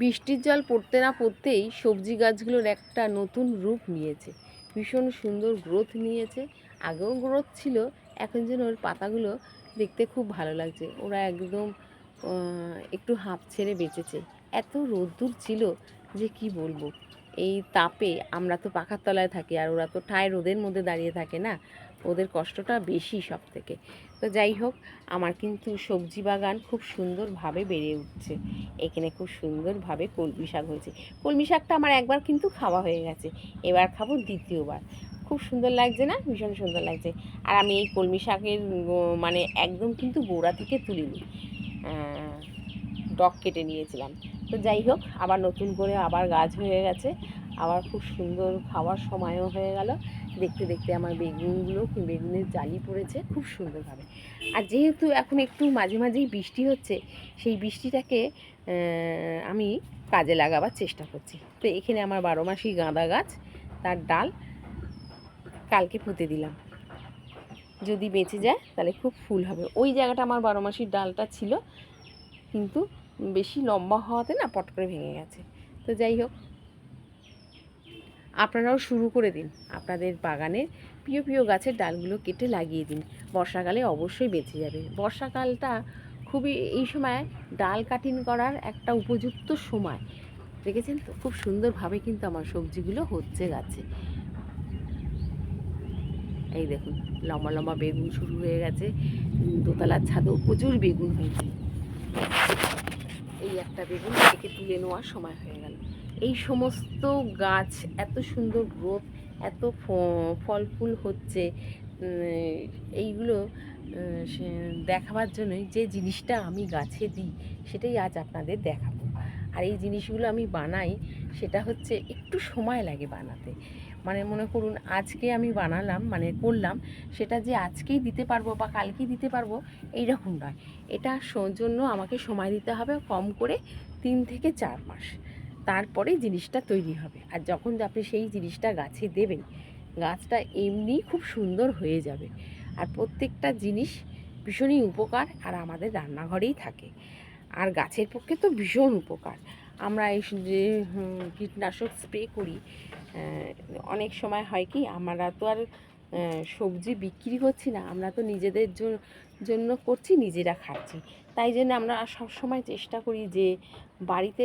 বৃষ্টির জল পড়তে না পড়তেই সবজি গাছগুলোর একটা নতুন রূপ নিয়েছে। ভীষণ সুন্দর গ্রোথ নিয়েছে। আগেও গ্রোথ ছিল, এখন যেন ওর পাতাগুলো দেখতে খুব ভালো লাগছে। ওরা একদম একটু হাঁপ ছেড়ে বেঁচেছে। এত রোদ্দুর ছিল যে কি বলব? এই তাপে আমরা তো পাখার তলায় থাকি, আর ওরা তো ঠায় রোদের মধ্যে দাঁড়িয়ে থাকে না? ওদের কষ্টটা বেশি সব থেকে তো যাই হোক, আমার কিন্তু সবজি বাগান খুব সুন্দরভাবে বেড়ে উঠছে। এখানে খুব সুন্দরভাবে কলমি শাক হয়েছে। কলমি শাকটা আমার একবার কিন্তু খাওয়া হয়ে গেছে। এবার খাব দ্বিতীয়বার। খুব সুন্দর লাগছে না? ভীষণ সুন্দর লাগছে। আর আমি এই কলমি শাকের মানে একদম কিন্তু গোড়া থেকে তুলিনি। ডক কেটে নিয়েছিলাম। তো যাই হোক, আবার নতুন করে আবার গাছ হয়ে গেছে। আবার খুব সুন্দর খাওয়ার সময়ও হয়ে গেল। দেখতে দেখতে আমার বেগুনগুলো বেগুনের জালি পড়েছে, খুব সুন্দরভাবে। আর যেহেতু এখন একটু মাঝে মাঝেই বৃষ্টি হচ্ছে, সেই বৃষ্টিটাকে আমি কাজে লাগাবার চেষ্টা করছি। তো এখানে আমার বারো মাসি গাঁদা গাছ, তার ডাল কালকে পুঁতে দিলাম। যদি বেঁচে যায়, তাহলে খুব ফুল হবে। ওই জায়গাটা আমার বারো মাসির ডালটা ছিল, কিন্তু বেশি লম্বা হওয়াতে না পট করে ভেঙে গেছে। তো যাই হোক, আপনারাও শুরু করে দিন। আপনাদের বাগানের প্রিয় প্রিয় গাছের ডালগুলো কেটে লাগিয়ে দিন। বর্ষাকালে অবশ্যই বেঁচে যাবে। বর্ষাকালটা খুবই, এই সময় ডাল কাটিং করার একটা উপযুক্ত সময়। দেখেছেন তো? খুব সুন্দরভাবে কিন্তু আমার সবজিগুলো হচ্ছে গাছে। এই দেখুন, লম্বা লম্বা বেগুন শুরু হয়ে গেছে। দোতলার ছাদেও প্রচুর বেগুন হয়েছে। একটা বেগুন থেকে তুলে নেওয়ার সময় হয়ে গেল। এই সমস্ত গাছ এত সুন্দর গ্রোথ এত ফল ফুল হচ্ছে এইগুলো দেখাবার জন্যই যে জিনিসটা আমি গাছে দিই, সেটাই আজ আপনাদের দেখাবো। আর এই জিনিসগুলো আমি বানাই, সেটা হচ্ছে একটু সময় লাগে বানাতে। মানে মনে করুন আজকে আমি বানালাম মানে করলাম, সেটা যে আজকেই দিতে পারব বা কালকেই দিতে পারব এই রকম নয়। এটা জন্য আমাকে সময় দিতে হবে কম করে তিন থেকে চার মাস। তারপরে জিনিসটা তৈরি হবে। আর যখন আপনি সেই জিনিসটা গাছে দেবেন, গাছটা এমনিই খুব সুন্দর হয়ে যাবে। আর প্রত্যেকটা জিনিস ভীষণই উপকার আর আমাদের রান্নাঘরেই থাকে। আর গাছের পক্ষে তো ভীষণ উপকার। আমরা এই যে কীটনাশক স্প্রে করি অনেক সময় হয় কি, আমরা তো আর সবজি বিক্রি করছি না, আমরা তো নিজেদের জন্য করছি, নিজেরা খাচ্ছি। তাই জন্য আমরা সব সময় চেষ্টা করি যে, বাড়িতে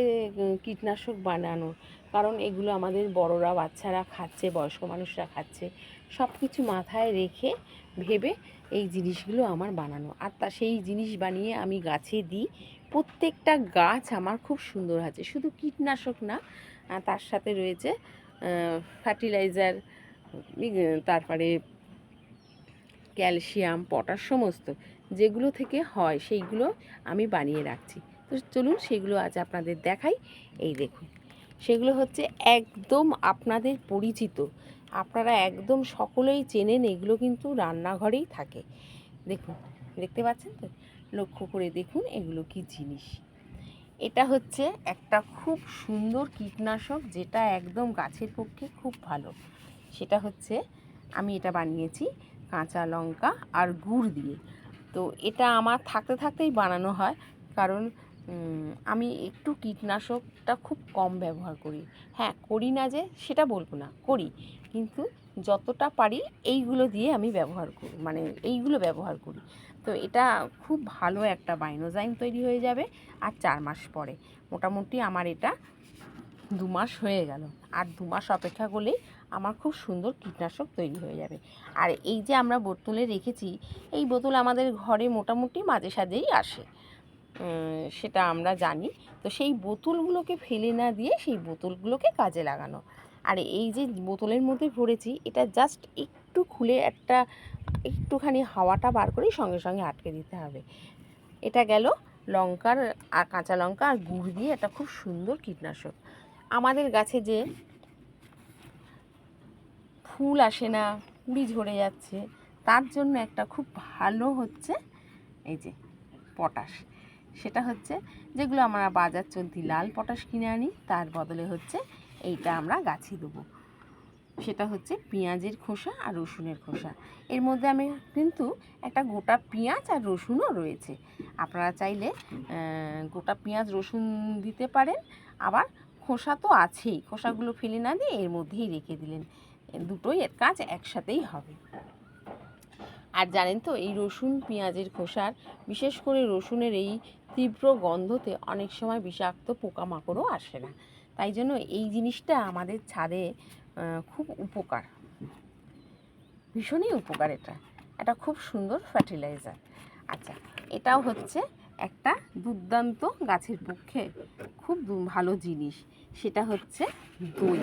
কীটনাশক বানানোর কারণ এগুলো আমাদের বড়রা, বাচ্চারা খাচ্ছে, বয়স্ক মানুষরা খাচ্ছে। সব কিছু মাথায় রেখে ভেবে এই জিনিসগুলো আমার বানানো। আর তা, সেই জিনিস বানিয়ে আমি গাছে দিই। প্রত্যেকটা গাছ আমার খুব সুন্দর আছে। শুধু কীটনাশক না তার সাথে রয়েছে ফার্টিলাইজার তারপরে ক্যালসিয়াম, পটাশ, সমস্ত যেগুলো থেকে হয় সেইগুলো আমি বানিয়ে রাখছি। তো চলুন সেগুলো আজ আপনাদের দেখাই। এই দেখুন, সেগুলো হচ্ছে একদম আপনাদের পরিচিত। আপনারা একদম সকলেই চেনেন এগুলো কিন্তু রান্নাঘরেই থাকে। দেখুন, দেখতে পাচ্ছেন তো? লক্ষ্য করে দেখুন এগুলো কি জিনিস। এটা হচ্ছে একটা খুব সুন্দর কীটনাশক যেটা একদম গাছের পক্ষে খুব ভালো। সেটা হচ্ছে আমি এটা বানিয়েছি কাঁচা লঙ্কা আর গুড় দিয়ে। তো এটা আমার থাকতে থাকতেই বানানো হয় কারণ আমি একটু কীটনাশকটা খুব কম ব্যবহার করি। হ্যাঁ করি না যে, সেটা বলব না, করি। কিন্তু যতটা পারি এইগুলো দিয়ে আমি ব্যবহার করি মানে এইগুলো ব্যবহার করি। তো এটা খুব ভালো একটা বাইনোজাইম তৈরি হয়ে যাবে, আর চার মাস পরে। মোটামুটি আমার এটা দু মাস হয়ে গেল। আর দু মাস অপেক্ষা করলেই আমার খুব সুন্দর কীটনাশক তৈরি হয়ে যাবে। আর এই যে আমরা বোতলে রেখেছি, এই বোতল আমাদের ঘরে মোটামুটি মাঝে সাঝেই আসে। সেটা আমরা জানি। তো সেই বোতলগুলোকে ফেলে না দিয়ে সেই বোতলগুলোকে কাজে লাগানো। আর এই যে বোতলের মধ্যে ভরেছি, এটা জাস্ট একটু খুলে একটা, একটুখানি হাওয়াটা বার করেই সঙ্গে সঙ্গে আটকে দিতে হবে। এটা গেল লঙ্কার আর কাঁচা লঙ্কা আর গুড় দিয়ে একটা খুব সুন্দর কীটনাশক। আমাদের গাছে যে ফুল আসে না কুড়ি ঝরে যাচ্ছে, তার জন্য একটা খুব ভালো হচ্ছে এই যে পটাশ। সেটা হচ্ছে যেগুলো আমরা বাজার চলতি লাল পটাশ কিনে আনি, তার বদলে হচ্ছে এইটা আমরা গাছে দেবো। সেটা হচ্ছে পেঁয়াজের খোসা আর রসুনের খোসা। এর মধ্যে আমি কিন্তু একটা গোটা পেঁয়াজ আর রসুনও রয়েছে। আপনারা চাইলে গোটা পেঁয়াজ, রসুন দিতে পারেন, আবার খোসা তো আছেই। খোসাগুলো ফেলে না দিয়ে এর মধ্যেই রেখে দিলেন। দুটোই এর কাজ একসাথেই হবে। আর জানেন তো, এই রসুন পেঁয়াজের খোসার, বিশেষ করে রসুনের এই তীব্র গন্ধতে অনেক সময় বিষাক্ত পোকামাকড়ও আসে না। তাই জন্য এই জিনিসটা আমাদের ছাদে খুব উপকার। ভীষণই উপকার এটা। এটা খুব সুন্দর ফার্টিলাইজার আচ্ছা এটাও হচ্ছে একটা দুর্দান্ত গাছের পক্ষে খুব ভালো জিনিস। সেটা হচ্ছে দই।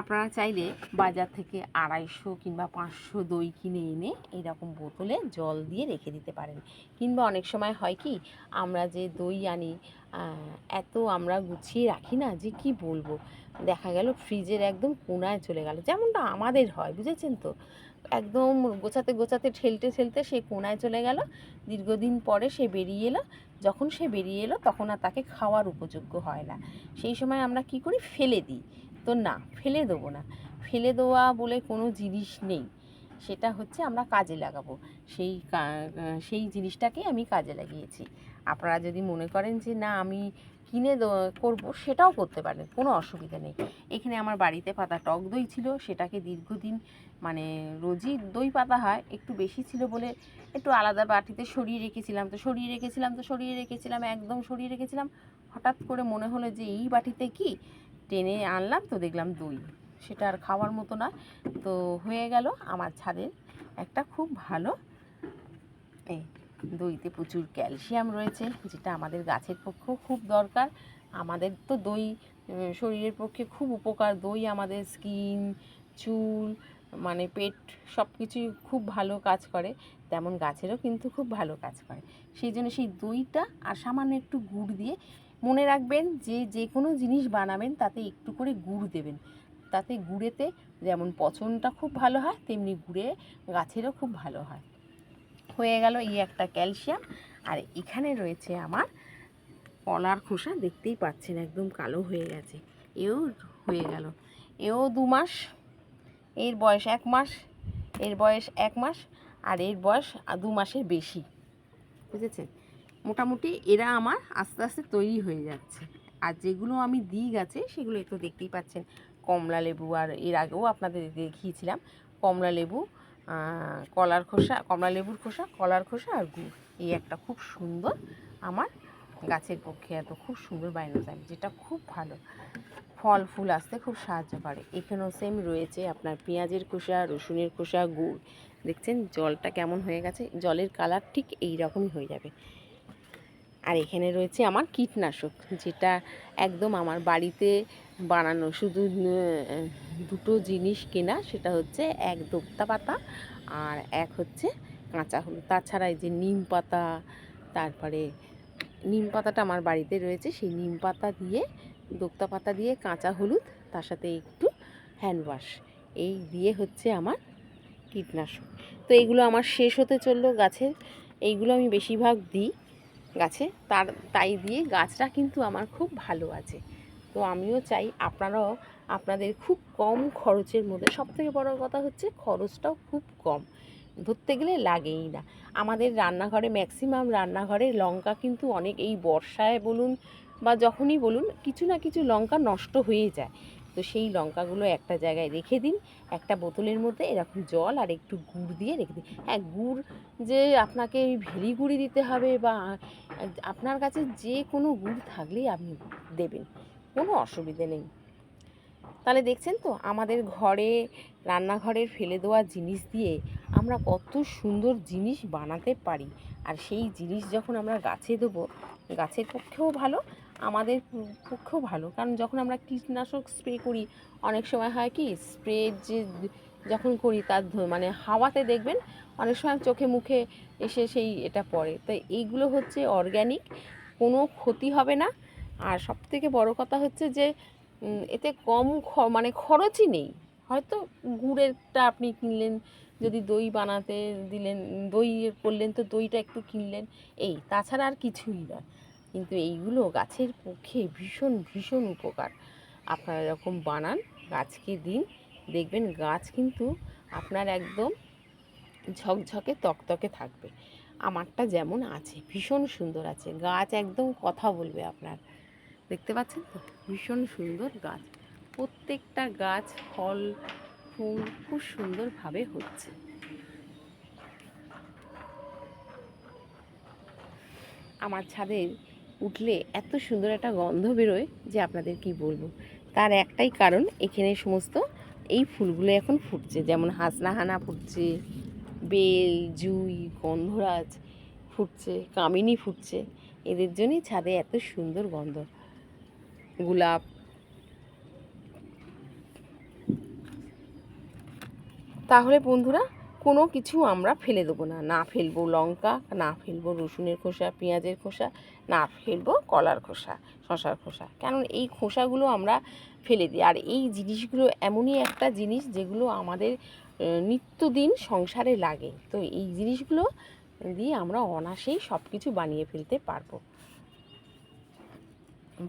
আপনারা চাইলে বাজার থেকে আড়াইশো কিংবা পাঁচশো দই কিনে এনে এইরকম বোতলে জল দিয়ে রেখে দিতে পারেন। কিংবা অনেক সময় হয় কি, আমরা যে দই আনি এত আমরা গুছিয়ে রাখি না যে কি বলব? দেখা গেল ফ্রিজের একদম কোনায় চলে গেল, যেমনটা আমাদের হয়, বুঝেছেন তো? একদম গোছাতে গোছাতে, ঠেলতে ঠেলতে সে কোনায় চলে গেল, দীর্ঘদিন পরে সে বেরিয়ে এলো, যখন সে বেরিয়ে এলো তখন আর তাকে খাওয়ার উপযোগ্য হয় না। সেই সময় আমরা কি করি? ফেলে দিই। তো না, ফেলে দেবো না। ফেলে দেওয়া বলে কোনো জিনিস নেই। সেটা হচ্ছে আমরা কাজে লাগাবো। সেই সেই জিনিসটাকেই আমি কাজে লাগিয়েছি। আপনারা যদি মনে করেন যে না, আমি কিনে করব, সেটাও করতে পারেন, কোনো অসুবিধা নেই। এখানে আমার বাড়িতে পাতা টক দই ছিল, সেটাকে দীর্ঘদিন মানে রোজই দই পাতা হয়, একটু বেশি ছিল বলে একটু আলাদা বাটিতে সরিয়ে রেখেছিলাম। তো সরিয়ে রেখেছিলাম, তো সরিয়ে রেখেছিলাম, একদম সরিয়ে রেখেছিলাম। হঠাৎ করে মনে হলো যে এই বাটিতে কি টেনে আনলাম, তো দেখলাম দই। সেটা আর খাওয়ার মতো না তো হয়ে গেল আমার ছাদের একটা খুব ভালো, এই দইতে প্রচুর ক্যালসিয়াম রয়েছে, যেটা আমাদের গাছের পক্ষেও খুব দরকার। আমাদের তো দই শরীরের পক্ষে খুব উপকার। দই আমাদের স্কিন, চুল মানে পেট সব কিছুই খুব ভালো কাজ করে। তেমন গাছেরও কিন্তু খুব ভালো কাজ করে। সেই জন্য সেই দইটা আর সামান্য একটু গুড় দিয়ে মনে রাখবেন যে যে কোনো জিনিস বানাবেন, তাতে একটু করে গুড় দেবেন। তাতে গুড়েতে যেমন পচনটা খুব ভালো হয়, তেমনি গুড়ে গাছেরও খুব ভালো হয়। হয়ে গেল এই একটা ক্যালসিয়াম। আর এখানে রয়েছে আমার কলার খোসা, দেখতেই পাচ্ছেন একদম কালো হয়ে গেছে। এও হয়ে গেল। এও দু মাস। এর বয়স এক মাস। এর বয়স এক মাস। আর এর বয়স দু মাসের বেশি। বুঝেছেন? মোটামুটি এরা আমার আস্তে আস্তে তৈরি হয়ে যাচ্ছে। আর যেগুলো আমি দিই গাছে, সেগুলো একটু দেখতেই পাচ্ছেন, কমলা লেবু আর এর আগেও আপনাদের দেখিয়েছিলাম, কমলা লেবু কলার খোসা, কমলা লেবুর খোসা, কলার খোসা আর গুড়। এই একটা খুব সুন্দর আমার গাছের পক্ষে এত খুব সুন্দর বাইনোজাইম যেটা খুব ভালো। ফল, ফুল আসতে খুব সাহায্য করে। এখানেও সেম রয়েছে আপনার পেঁয়াজের খোসা, রসুনের খোসা, গুড়। দেখছেন, জলটা কেমন হয়ে গেছে? জলের কালার ঠিক এই রকমই হয়ে যাবে। আর এখানে রয়েছে আমার কীটনাশক, যেটা একদম আমার বাড়িতে বানানো। শুধু দুটো জিনিস কেনা, সেটা হচ্ছে এক দোক্তা পাতা আর এক হচ্ছে কাঁচা হলুদ। তাছাড়া এই যে নিম পাতা, তারপরে নিম পাতাটা আমার বাড়িতে রয়েছে, সেই নিম পাতা দিয়ে দোক্তা পাতা দিয়ে কাঁচা হলুদ, তার সাথে একটু হ্যান্ড ওয়াশ। এই দিয়ে হচ্ছে আমার কীটনাশক। তো এইগুলো আমার শেষ হতে চলল গাছের, এইগুলো আমি বেশিরভাগ দিই। গাছে, তার, তাই দিয়ে গাছটা কিন্তু আমার খুব ভালো আছে। তো আমিও চাই আপনারাও আপনাদের খুব কম খরচের মধ্যে, সবথেকে বড় কথা হচ্ছে খরচটাও খুব কম। ধরতে গেলে লাগেই না। আমাদের রান্নাঘরে, ম্যাক্সিমাম রান্নাঘরে লঙ্কা কিন্তু অনেক, এই বর্ষায় বলুন বা যখনই বলুন, কিছু না কিছু লঙ্কা নষ্ট হয়ে যায়। তো সেই লঙ্কাগুলো একটা জায়গায় রেখে দিন। একটা বোতলের মধ্যে এরকম জল আর একটু গুড় দিয়ে রেখে দিন। হ্যাঁ গুড় যে আপনাকে ভেলি গুড়ি দিতে হবে বা আপনার কাছে যে কোনো গুড় থাকলেই আপনি দেবেন। কোনো অসুবিধে নেই। তাহলে দেখছেন তো, আমাদের ঘরে, রান্নাঘরের ফেলে দেওয়া জিনিস দিয়ে আমরা কত সুন্দর জিনিস বানাতে পারি। আর সেই জিনিস যখন আমরা গাছে দেবো, গাছের পক্ষেও ভালো, আমাদের পক্ষেও ভালো। কারণ যখন আমরা কীটনাশক স্প্রে করি, অনেক সময় হয় কি, স্প্রে যে যখন করি তার মানে হাওয়াতে দেখবেন, অনেক সময় চোখে মুখে এসে সেই এটা পড়ে। তো এইগুলো হচ্ছে অর্গ্যানিক কোনো ক্ষতি হবে না। আর সবথেকে বড় কথা হচ্ছে যে এতে কম খ- মানে খরচই নেই। হয়তো গুড়েরটা আপনি কিনলেন, যদি দই বানাতে দিলেন, দই করলেন, তো দইটা একটু কিনলেন। এই, তাছাড়া আর কিছুই নয়। কিন্তু এইগুলো গাছের পক্ষে ভীষণ ভীষণ উপকার। আপনারা এরকম বানান, গাছকে দিন। দেখবেন গাছ কিন্তু আপনার একদম ঝকঝকে, তকতকে থাকবে। আমারটা যেমন আছে, ভীষণ সুন্দর আছে। গাছ একদম কথা বলবে আপনার। দেখতে পাচ্ছেন তো? ভীষণ সুন্দর গাছ। প্রত্যেকটা গাছ, ফল, ফুল খুব সুন্দরভাবে হচ্ছে। আমার ছাদে উঠলে এত সুন্দর একটা গন্ধ বেরোয় যে আপনাদের কি বলব? তার একটাই কারণ, এখানে সমস্ত এই ফুলগুলো এখন ফুটছে। যেমন হাসনাহানা ফুটছে, বেল, জুই, গন্ধরাজ ফুটছে, কামিনী ফুটছে। এদের জন্যই ছাদে এত সুন্দর গন্ধ। গোলাপ। তাহলে বন্ধুরা, কোনো কিছু আমরা ফেলে দেবো না। না ফেলব লঙ্কা, না ফেলব রসুনের খোসা, পেঁয়াজের খোসা, না ফেলব কলার খোসা, শশার খোসা। কারণ এই খোসাগুলো আমরা ফেলে দিই। আর এই জিনিসগুলো এমনই একটা জিনিস যেগুলো আমাদের নিত্যদিন সংসারে লাগে। তো এই জিনিসগুলো দিয়ে আমরা অনাসেই সব কিছু বানিয়ে ফেলতে পারব।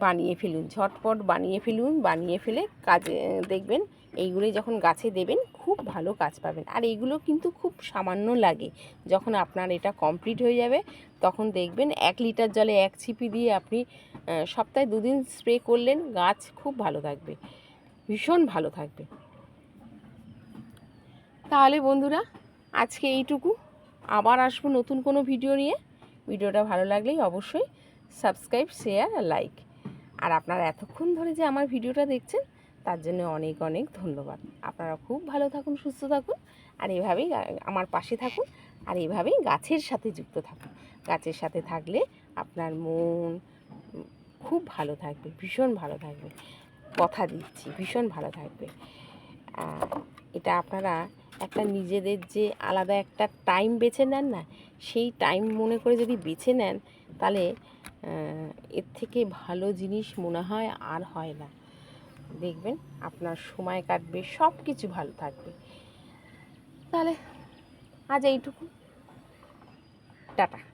বানিয়ে ফেলুন, ঝটপট বানিয়ে ফেলুন, বানিয়ে ফেলে কাজে দেখবেন এইগুলো যখন গাছে দেবেন খুব ভালো কাজ পাবেন। আর এইগুলো কিন্তু খুব সামান্য লাগে, যখন আপনার এটা কমপ্লিট হয়ে যাবে, তখন দেখবেন এক লিটার জলে এক ছিপি দিয়ে আপনি সপ্তাহে দুদিন স্প্রে করলেন, গাছ খুব ভালো থাকবে, ভীষণ ভালো থাকবে। তাহলে বন্ধুরা, আজকে এইটুকু। আবার আসব নতুন কোনো ভিডিও নিয়ে। ভিডিওটা ভালো লাগলেই অবশ্যই সাবস্ক্রাইব শেয়ার লাইক আর আপনারা এতক্ষণ ধরে যে আমার ভিডিওটা দেখছেন, তার জন্য অনেক অনেক ধন্যবাদ। আপনারা খুব ভালো থাকুন, সুস্থ থাকুন, আর এভাবেই আমার পাশে থাকুন, আর এভাবেই গাছের সাথে যুক্ত থাকুন। গাছের সাথে থাকলে আপনার মন খুব ভালো থাকবে, ভীষণ ভালো থাকবে। কথা দিচ্ছি, ভীষণ ভালো থাকবে। এটা আপনারা একটা নিজেদের যে আলাদা একটা টাইম বেছে নেন না, সেই টাইম মনে করে যদি বেছে নেন, তাহলে এর থেকে ভালো জিনিস মনে হয় আর হয় না। দেখবেন আপনার সময় কাটবে সব কিছু ভালো থাকবে। তাহলে আজ এইটুকু। টাটা।